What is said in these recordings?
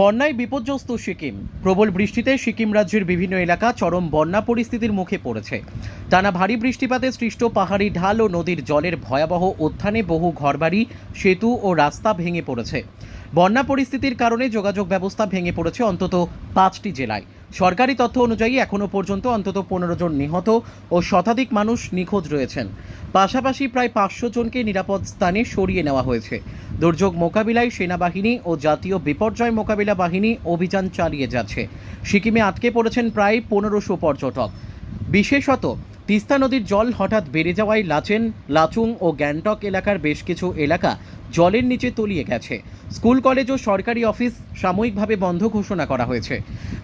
বন্যায় বিপর্যস্ত সিকিম। প্রবল বৃষ্টিতে সিকিম রাজ্যের বিভিন্ন এলাকা চরম বন্যা পরিস্থিতির মুখে পড়েছে। টানা ভারী বৃষ্টিপাতে সৃষ্ট পাহাড়ি ঢাল ও নদীর জলের ভয়াবহ উত্থানে বহু ঘরবাড়ি, সেতু ও রাস্তা ভেঙে পড়েছে। বন্যা পরিস্থিতির কারণে যোগাযোগ ব্যবস্থা ভেঙে পড়েছে অন্তত পাঁচটি জেলায়। সরকারি তথ্য অনুযায়ী এখনও পর্যন্ত অন্তত পনেরো জন নিহত ও শতাধিক মানুষ নিখোঁজ রয়েছেন। পাশাপাশি প্রায় পাঁচশো জনকে নিরাপদ স্থানে সরিয়ে নেওয়া হয়েছে। দুর্যোগ মোকাবিলায় সেনাবাহিনী ও জাতীয় বিপর্যয় মোকাবিলা বাহিনী অভিযান চালিয়ে যাচ্ছে। সিকিমে আটকে পড়েছেন প্রায় পনেরোশো পর্যটক। বিশেষত, তিস্তা নদীর জল হঠাৎ বেড়ে যাওয়ায় লাচেন, লাচুং ও গ্যাংটক এলাকার বেশ কিছু এলাকা জলের নিচে তলিয়ে গেছে। স্কুল, কলেজ ও সরকারি অফিস সাময়িকভাবে বন্ধ ঘোষণা করা হয়েছে।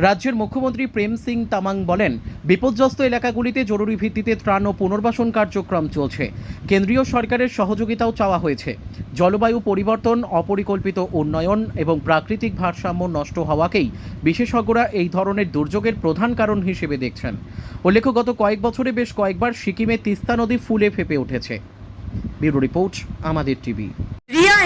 রাজ্যের মুখ্যমন্ত্রী প্রেম সিং তামাং বলেন, বিপর্যস্ত এলাকাগুলিতে জরুরি ভিত্তিতে ত্রাণ ও পুনর্বাসন কার্যক্রম চলছে। কেন্দ্রীয় সরকারের সহযোগিতাও চাওয়া হয়েছে। জলবায়ু পরিবর্তন, অপরিকল্পিত উন্নয়ন এবং প্রাকৃতিক ভারসাম্য নষ্ট হওয়াকেই বিশেষজ্ঞরা এই ধরনের দুর্যোগের প্রধান কারণ হিসেবে দেখছেন। উল্লেখ্য, গত কয়েক বছরে বেশ কয়েকবার সিকিমে তিস্তা নদী ফুলে ফেপে উঠেছে। ব্যুরো রিপোর্ট, আমাদের টিভি।